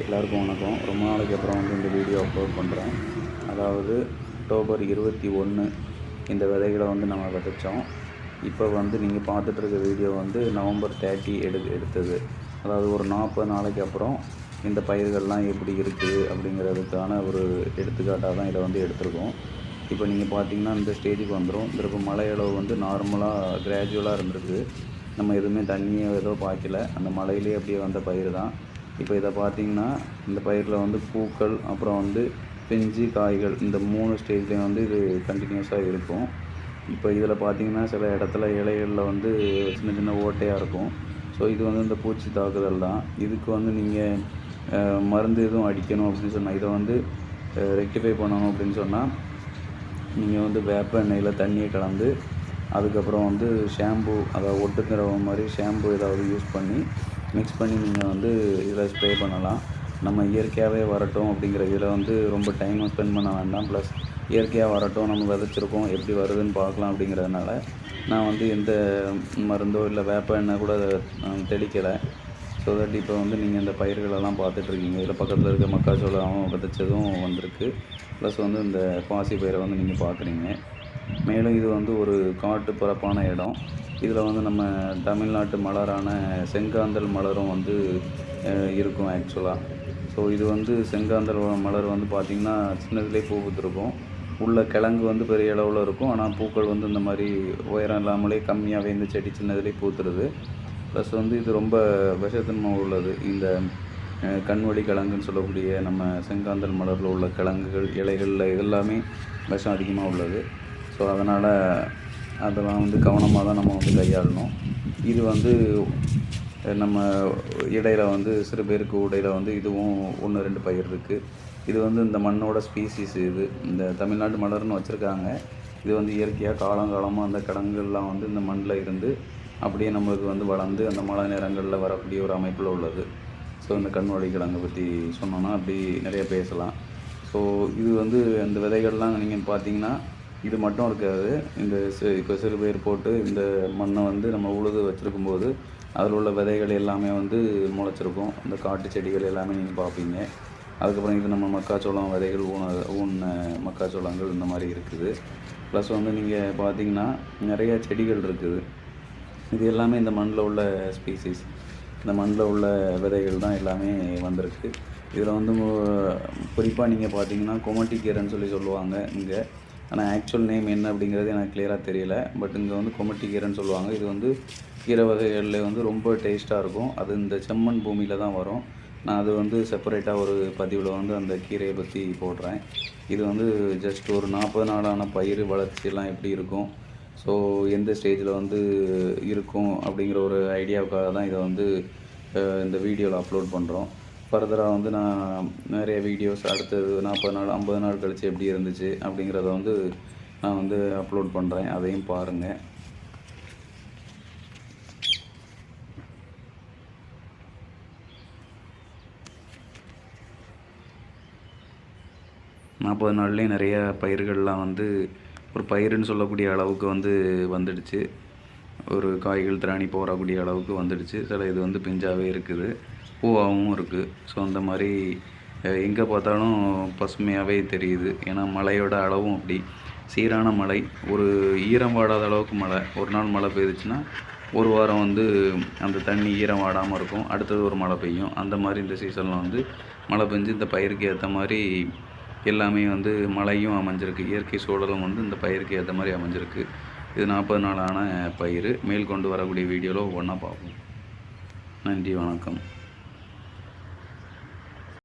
எல்லாருக்கும் வணக்கம். ரொம்ப நாளைக்கு அப்புறம் வந்து இந்த வீடியோ அப்லோட் பண்ணுறேன் அதாவது அக்டோபர் இருபத்தி ஒன்று இந்த விதைகளை வந்து நம்ம விதைச்சோம். இப்போ வந்து நீங்கள் பார்த்துட்ருக்க வீடியோ வந்து நவம்பர் தேர்ட்டி எடு எடுத்தது. அதாவது ஒரு நாற்பது நாளைக்கு அப்புறம் இந்த பயிர்கள்லாம் எப்படி இருக்குது அப்படிங்கிறதுக்கான ஒரு எடுத்துக்காட்டாக தான் இதை வந்து எடுத்திருக்கோம். இப்போ நீங்கள் பார்த்தீங்கன்னா இந்த ஸ்டேஜுக்கு வந்துடும் இந்த இப்போ மழை அளவு வந்து நார்மலாக கிராஜுவலாக இருந்திருக்கு. நம்ம எதுவுமே தண்ணியோ ஏதோ பாய்க்கல. அந்த மலையிலே அப்படியே வந்த பயிர் தான். இப்போ இதை பார்த்தீங்கன்னா இந்த பயிரில் வந்து பூக்கள் அப்புறம் வந்து பிஞ்சு காய்கள் இந்த மூணு ஸ்டேஜ்லேயும் வந்து இது கண்டினியூஸாக இருக்கும். இப்போ இதில் பார்த்தீங்கன்னா சில இடத்துல இலைகளில் வந்து சின்ன சின்ன ஓட்டையாக இருக்கும். ஸோ இது வந்து இந்த பூச்சி தாக்குதல் தான். இதுக்கு வந்து நீங்கள் மருந்து எதுவும் அடிக்கணும் அப்படின்னு சொன்னால் இதை வந்து ரெக்டிஃபை பண்ணணும் அப்படின்னு சொன்னால் நீங்கள் வந்து வேப்ப எண்ணெயில் தண்ணியை கலந்து அதுக்கப்புறம் வந்து ஷாம்பு அதாவது ஒட்டு திரவம் மாதிரி ஷாம்பு ஏதாவது யூஸ் பண்ணி மிக்ஸ் பண்ணி நீங்கள் வந்து இதில் ஸ்ப்ரே பண்ணலாம். நம்ம இயற்கையாகவே வரட்டும் அப்படிங்கிற இதில் வந்து ரொம்ப டைமும் ஸ்பெண்ட் பண்ண வேண்டாம். ப்ளஸ் இயற்கையாக வரட்டும் நம்ம விதைச்சிருக்கோம் எப்படி வருதுன்னு பார்க்கலாம் அப்படிங்கிறதுனால நான் வந்து எந்த மருந்தோ இல்லை வேப்ப எண்ணெய் கூட தெளிக்கலை. ஸோ தட் இப்போ வந்து நீங்கள் இந்த பயிர்களெல்லாம் பார்த்துட்ருக்கீங்க. இதில் பக்கத்தில் இருக்க மக்காச்சோளம் விதைச்சதும் வந்திருக்கு. ப்ளஸ் வந்து இந்த பாசி பயிரை வந்து நீங்கள் பார்க்குறீங்க. மேலும் இது வந்து ஒரு காட்டு பரப்பான இடம். இதில் வந்து நம்ம தமிழ்நாட்டு மலரான செங்காந்தல் மலரும் வந்து இருக்கும் ஆக்சுவலாக ஸோ இது வந்து செங்காந்தல் மலர் வந்து பார்த்திங்கன்னா சின்னதுலேயே பூ பூத்துருக்கும். உள்ள கிழங்கு வந்து பெரிய அளவில் இருக்கும். ஆனால் பூக்கள் வந்து இந்த மாதிரி உயரம் இல்லாமலே கம்மியாகவே இந்த செடி சின்னதுலேயே பூத்துருது. ப்ளஸ் வந்து இது ரொம்ப விஷத்தன்மை உள்ளது. இந்த கண்வழி கிழங்குன்னு சொல்லக்கூடிய நம்ம செங்காந்தல் மலரில் உள்ள கிழங்குகள் இலைகளில் இதெல்லாமே விஷம் அதிகமாக உள்ளது. ஸோ அதனால் அதெல்லாம் வந்து கவனமாக தான் நம்ம வந்து கையாளணும். இது வந்து நம்ம இடையில் வந்து சிறு பேருக்கு இடையில வந்து இதுவும் ஒன்று ரெண்டு பயிர் இருக்குது இது வந்து இந்த மண்ணோட ஸ்பீசிஸ் இது. இந்த தமிழ்நாட்டு மலர்னு வச்சுருக்காங்க. இது வந்து இயற்கையாக காலங்காலமாக அந்த கிடங்குகள்லாம் வந்து இந்த மண்ணில் இருந்து அப்படியே நம்மளுக்கு வந்து வளர்ந்து அந்த மழை நேரங்களில் வரக்கூடிய ஒரு அமைப்பில் உள்ளது. ஸோ இந்த கண்வழி கிழங்கை பற்றி சொன்னோன்னா அப்படி நிறைய பேசலாம். ஸோ இது வந்து இந்த விதைகள்லாம் நீங்கள் பார்த்தீங்கன்னா இது மட்டும் இருக்காது. இந்த இப்போ சிறு பயிர் போட்டு இந்த மண்ணை வந்து நம்ம உழுது வச்சுருக்கும் போது அதில் உள்ள விதைகள் எல்லாமே வந்து முளைச்சிருக்கும். இந்த காட்டு செடிகள் எல்லாமே நீங்கள் பார்ப்பீங்க. அதுக்கப்புறம் இது நம்ம மக்காச்சோளம் விதைகள் ஊன ஊன மக்காச்சோளங்கள் இந்த மாதிரி இருக்குது. ப்ளஸ் வந்து நீங்கள் பார்த்தீங்கன்னா நிறைய செடிகள் இருக்குது. இது எல்லாமே இந்த மண்ணில் உள்ள ஸ்பீசிஸ் இந்த மண்ணில் உள்ள விதைகள் தான் எல்லாமே வந்திருக்கு. இதில் வந்து குறிப்பாக நீங்கள் பார்த்தீங்கன்னா கொமட்டி கீரைன்னு சொல்லி சொல்லுவாங்க இங்கே. ஆனால் ஆக்சுவல் நேம் என்ன அப்படிங்கிறது எனக்கு கிளியராக தெரியல. பட் இங்கே வந்து கொமட்டி கீரைன்னு சொல்லுவாங்க. இது வந்து கீரை வகைகளில் வந்து ரொம்ப டேஸ்ட்டாக இருக்கும். அது இந்த செம்மண் பூமியில் தான் வரும். நான் அது வந்து செப்பரேட்டாக ஒரு பதிவில் வந்து அந்த கீரையை பற்றி போடுறேன். இது வந்து ஜஸ்ட் ஒரு நாற்பது நாளான பயிர் வளர்ச்சியெல்லாம் எப்படி இருக்கும்? ஸோ எந்த ஸ்டேஜில் வந்து இருக்கும் அப்படிங்கிற ஒரு ஐடியாவுக்காக தான் இதை வந்து இந்த வீடியோவில் அப்லோட் பண்ணுறோம் ஃபர்தராக வந்து நான் நிறைய வீடியோஸ் அடுத்தது நாற்பது நாள் ஐம்பது நாள் கழித்து எப்படி இருந்துச்சு அப்படிங்கிறத வந்து நான் வந்து அப்லோட் பண்ணுறேன் அதையும் பாருங்கள் நாற்பது நாள்லேயும் நிறைய பயிர்கள்லாம் வந்து ஒரு பயிருன்னு சொல்லக்கூடிய அளவுக்கு வந்து வந்துடுச்சு. ஒரு காய்கள் திராணி போகக்கூடிய அளவுக்கு வந்துடுச்சு. சில இது வந்து பிஞ்சாகவே இருக்குது. பூவாகவும் இருக்குது ஸோ அந்த மாதிரி எங்கே பார்த்தாலும் பசுமையாகவே தெரியுது. ஏன்னா மழையோட அளவும் அப்படி. சீரான மழை ஒரு ஈரம் வாடாத அளவுக்கு மழை ஒரு நாள் மழை பெய்துச்சுன்னா ஒரு வாரம் வந்து அந்த தண்ணி ஈரம் வாடாமல் இருக்கும். அடுத்தது ஒரு மழை பெய்யும். அந்த மாதிரி இந்த சீசனில் வந்து மழை பெஞ்சு இந்த பயிருக்கு ஏற்ற மாதிரி எல்லாமே வந்து மழையும் அமைஞ்சிருக்கு. இயற்கை சூழலும் வந்து இந்த பயிருக்கு ஏற்ற மாதிரி அமைஞ்சிருக்கு. இது நாற்பது நாளான பயிர் மேல் கொண்டு வரக்கூடிய வீடியோவில் ஒன்றா பார்ப்போம். நன்றி வணக்கம்.